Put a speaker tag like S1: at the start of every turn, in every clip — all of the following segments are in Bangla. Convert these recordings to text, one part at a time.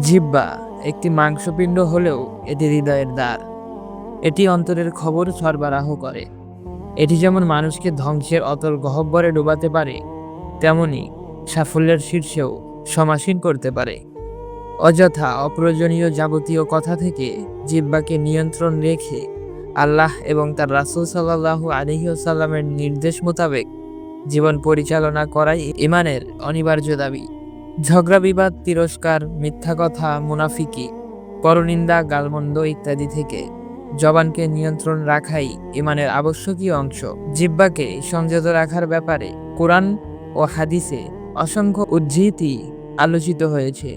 S1: জিহ্বা একটি মাংসপিণ্ড হলেও এটি হৃদয়ের দ্বার। এটি অন্তরের খবর সরবরাহ করে। এটি যেমন মানুষকে ধ্বংসের অতল গহব্বরে ডোবাতে পারে, তেমনি সাফল্যের শীর্ষেও সমাসীন করতে পারে। অযথা অপ্রয়োজনীয় যাবতীয় কথা থেকে জিব্বাকে নিয়ন্ত্রণ রেখে আল্লাহ এবং তার রাসূল সাল্লাল্লাহু আলাইহি ওয়াসাল্লামের নির্দেশ মোতাবেক জীবন পরিচালনা করাই ইমানের অনিবার্য দাবি। ঝগড়া বিবাদ, তিরস্কার, মিথ্যা কথা, মুনাফিকি, পরনিন্দা, গালমন্দ ইত্যাদি থেকে জবানকে নিয়ন্ত্রণ রাখাই ইমানের আবশ্যকীয় অংশ। জিব্বাকে সংযত রাখার ব্যাপারে কোরআন ও হাদিসে অসংখ্য উদ্ধৃতি আলোচিত হয়েছে।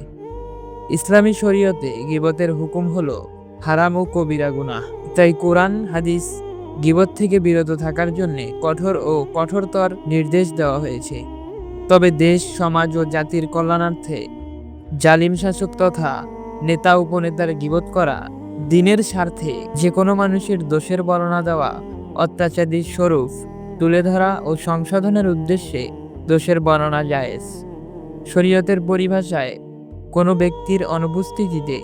S1: ইসলামী শরীয়তে গিবতের হুকুম হল হারাম ও কবিরা গুনাহ। তাই কোরআন, হাদিস গিবত থেকে বিরত থাকার জন্যে কঠোর ও কঠোরতর নির্দেশ দেওয়া হয়েছে। তবে দেশ, সমাজ ও জাতির কল্যাণার্থে জালিম শাসক তথা নেতা উপনেতার গিবত করা দিনের স্বার্থে যে কোনো মানুষের দোষের বর্ণনা দেওয়া অত্যাচারীর স্বরূপ তুলে ধরা ও সংশোধনের উদ্দেশ্যে দোষের বর্ণনা জায়েজ। শরীয়তের পরিভাষায় কোনো ব্যক্তির অনুপস্থিতিতে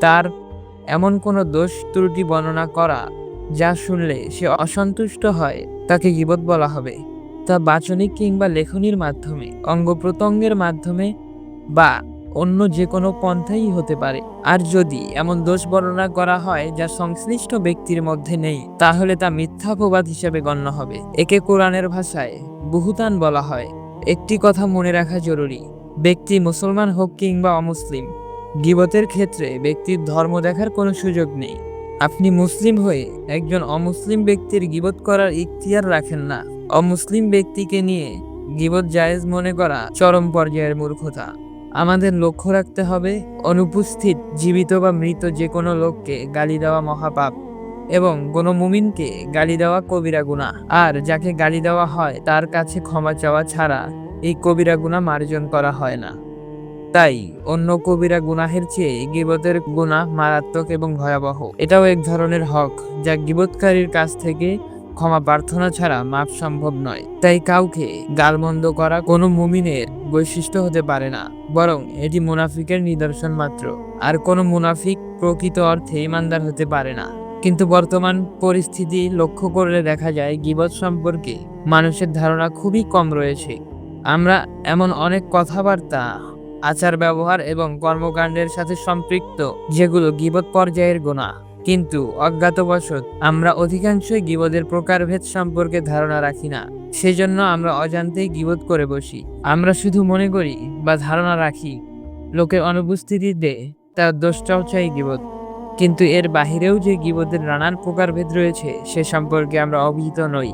S1: তার এমন কোনো দোষ, ত্রুটি বর্ণনা করা যা শুনলে সে অসন্তুষ্ট হয়, তাকে গিবত বলা হবে। তা বাচনিক কিংবা লেখনির মাধ্যমে অঙ্গ প্রত্যঙ্গের মাধ্যমে বা অন্য যে কোনো পন্থাই হতে পারে। আর যদি এমন দোষ বর্ণনা করা হয় যা সংশ্লিষ্ট ব্যক্তির মধ্যে নেই, তাহলে তা মিথ্যাপবাদ হিসেবে গণ্য হবে। একে কোরআনের ভাষায় বহুতান বলা হয়। একটি কথা মনে রাখা জরুরি, ব্যক্তি মুসলমান হোক কিংবা অমুসলিম, গিবতের ক্ষেত্রে ব্যক্তির ধর্ম দেখার কোনো সুযোগ নেই। আপনি মুসলিম হয়ে একজন অমুসলিম ব্যক্তির গিবত করার ইখতিয়ার রাখেন না। অমুসলিম ব্যক্তিকে নিয়ে গিবত জায়েজ মনে করা চরম পর্যায়ের মূর্খতা। আমাদের লক্ষ্য রাখতে হবে অনুপস্থিত, জীবিত বা মৃত যে কোনো লোককে গালি দেওয়া মহাপাপ এবং কোনো মুমিনকে গালি দেওয়া কবিরা গুণা আর যাকে গালি দেওয়া হয়, তার কাছে ক্ষমা চাওয়া ছাড়া এই কবিরা গুণা মার্জন করা হয় না। তাই অন্য কবিরা গুনাহের চেয়ে গিবতের গুনাহ মারাত্মক এবং ভয়াবহ। এটাও এক ধরনের হক যা গিবতকারীর কাছ থেকে ক্ষমা প্রার্থনা ছাড়া মাপ সম্ভব নয়। তাই কাউকে গালমন্দ করা কোনো মুমিনের বৈশিষ্ট্য হতে পারে না, বরং এটি মুনাফিকের নিদর্শন মাত্র। আর কোনো মুনাফিক প্রকৃত অর্থে ইমানদার হতে পারে না। কিন্তু বর্তমান পরিস্থিতি লক্ষ্য করলে দেখা যায় গিবত সম্পর্কে মানুষের ধারণা খুবই কম রয়েছে। আমরা এমন অনেক কথাবার্তা আচার ব্যবহার এবং কর্মকাণ্ডের সাথে সম্পৃক্ত, যেগুলো গিবত পর্যায়ের গোনা কিন্তু অজ্ঞাতবশত আমরা অধিকাংশই গিবদের প্রকারভেদ সম্পর্কে ধারণা রাখি না। সেজন্য আমরা অজান্তেই গিবত করে বসি। আমরা শুধু মনে করি বা ধারণা রাখি, লোকের অনুপস্থিতিতে তার দোষটাও চাই গিবত কিন্তু এর বাহিরেও যে গিবদের নানান প্রকারভেদ রয়েছে, সে সম্পর্কে আমরা অবহিত নই।